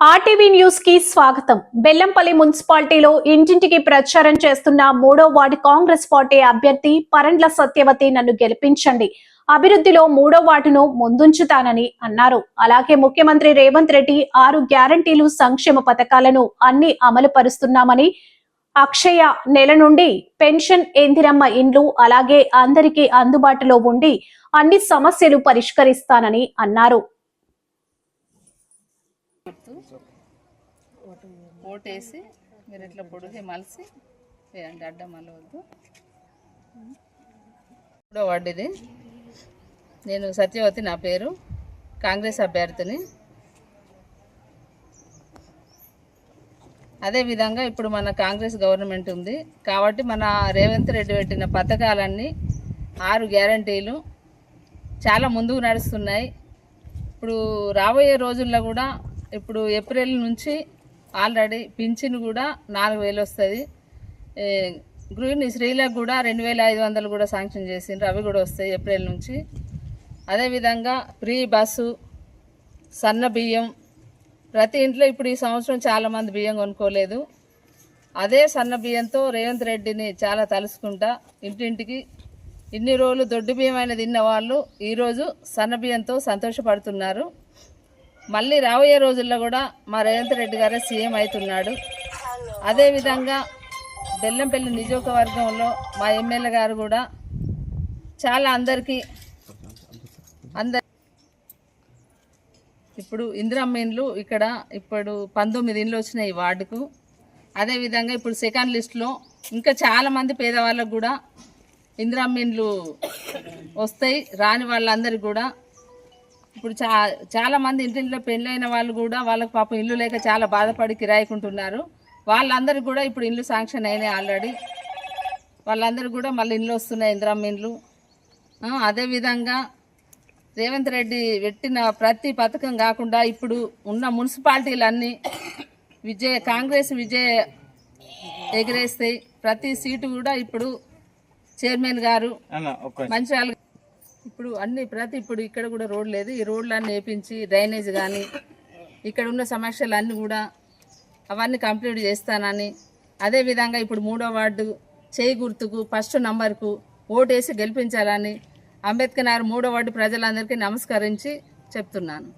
RTV న్యూస్కి స్వాగతం. బెల్లంపల్లి మున్సిపాలిటీలో ఇంటింటికి ప్రచారం చేస్తున్న మూడో వార్డు కాంగ్రెస్ పార్టీ అభ్యర్థి పరండ్ల సత్యవతి నన్ను గెలిపించండి. అభివృద్ధిలో మూడో వార్డును ముందుంచుతానని అన్నారు. అలాగే ముఖ్యమంత్రి రేవంత్ రెడ్డి ఆరు గ్యారంటీలు సంక్షేమ పథకాలను అన్ని అమలు పరుస్తున్నామని అక్షయ నెల నుండి పెన్షన్ ఎందిరమ్మ ఇండ్లు అలాగే అందరికీ అందుబాటులో ఉండి అన్ని సమస్యలు పరిష్కరిస్తానని అన్నారు. ఓటేసి మీరు ఇట్లా పొడిగి మలిసి వేయండి అడ్డం మలవద్దు. మూడో వార్డు ఇది. నేను సత్యవతి నా పేరు. కాంగ్రెస్ అభ్యర్థిని. అదేవిధంగా ఇప్పుడు మన కాంగ్రెస్ గవర్నమెంట్ ఉంది. కాబట్టి మన రేవంత్ రెడ్డి పెట్టిన పథకాలన్నీ ఆరు గ్యారంటీలు. చాలా ముందుకు నడుస్తున్నాయి. ఇప్పుడు రాబోయే రోజుల్లో కూడా ఇప్పుడు ఏప్రిల్ నుంచి ఆల్రెడీ పింఛన్ కూడా నాలుగు వేలు వస్తుంది. గృహిణి స్త్రీలకు కూడా రెండు వేల ఐదు వందలు కూడా శాంక్షన్ చేసిండ్రు. అవి కూడా వస్తాయి ఏప్రిల్ నుంచి. అదేవిధంగా ఫ్రీ బస్సు సన్న బియ్యం. ప్రతి ఇంట్లో ఇప్పుడు ఈ సంవత్సరం చాలామంది బియ్యం కొనుక్కోలేదు. అదే సన్న బియ్యంతో రేవంత్ రెడ్డిని చాలా తలుసుకుంటా ఇంటింటికి ఇన్ని రోజులు దొడ్డు బియ్యం అయిన తిన్న వాళ్ళు ఈరోజు సన్న బియ్యంతో సంతోషపడుతున్నారు. మళ్ళీ రాబోయే రోజుల్లో కూడా మా రేవంత్ రెడ్డి గారే సీఎం అవుతున్నాడు. అదేవిధంగా బెల్లంపల్లి నియోజకవర్గంలో మా ఎమ్మెల్యే గారు కూడా చాలా అందరికీ అందరి ఇప్పుడు ఇందిరమ్మ ఇండ్లు ఇక్కడ ఇప్పుడు పంతొమ్మిది ఇండ్లు వచ్చినాయి ఈ వార్డుకు. అదేవిధంగా ఇప్పుడు సెకండ్ లిస్ట్లో ఇంకా చాలామంది పేదవాళ్ళకు కూడా ఇందిరమ్మ ఇండ్లు వస్తాయి. రాని వాళ్ళందరికీ కూడా ఇప్పుడు చా చాలా మంది ఇంటింట్లో పెళ్ళైన వాళ్ళు కూడా వాళ్ళకి పాపం ఇల్లు లేక చాలా బాధపడి కిరాయికుంటున్నారు. వాళ్ళందరికీ కూడా ఇప్పుడు ఇల్లు శాంక్షన్ అయినాయి ఆల్రెడీ. వాళ్ళందరికీ కూడా మళ్ళీ ఇండ్లు వస్తున్నాయి ఇందిరమ్మ ఇండ్లు అదేవిధంగా రేవంత్ రెడ్డి పెట్టిన ప్రతి పథకం కాకుండా ఇప్పుడు ఉన్న మున్సిపాలిటీలన్నీ విజయ కాంగ్రెస్ విజయ ఎగిరేస్తాయి. ప్రతి సీటు కూడా ఇప్పుడు చైర్మన్ గారు మంచిర్యాల ఇప్పుడు అన్ని ప్రతి ఇప్పుడు ఇక్కడ కూడా రోడ్ లేదు. ఈ రోడ్లన్నీ వేపించి డ్రైనేజ్ కానీ ఇక్కడ ఉన్న సమస్యలు అన్నీ కూడా అవన్నీ కంప్లీట్ చేస్తానని. అదేవిధంగా ఇప్పుడు మూడో వార్డు చేయి గుర్తుకు ఫస్ట్ నంబర్కు ఓటేసి గెలిపించాలని అంబేద్కర్ నగర్ మూడో వార్డు ప్రజలందరికీ నమస్కరించి చెప్తున్నాను.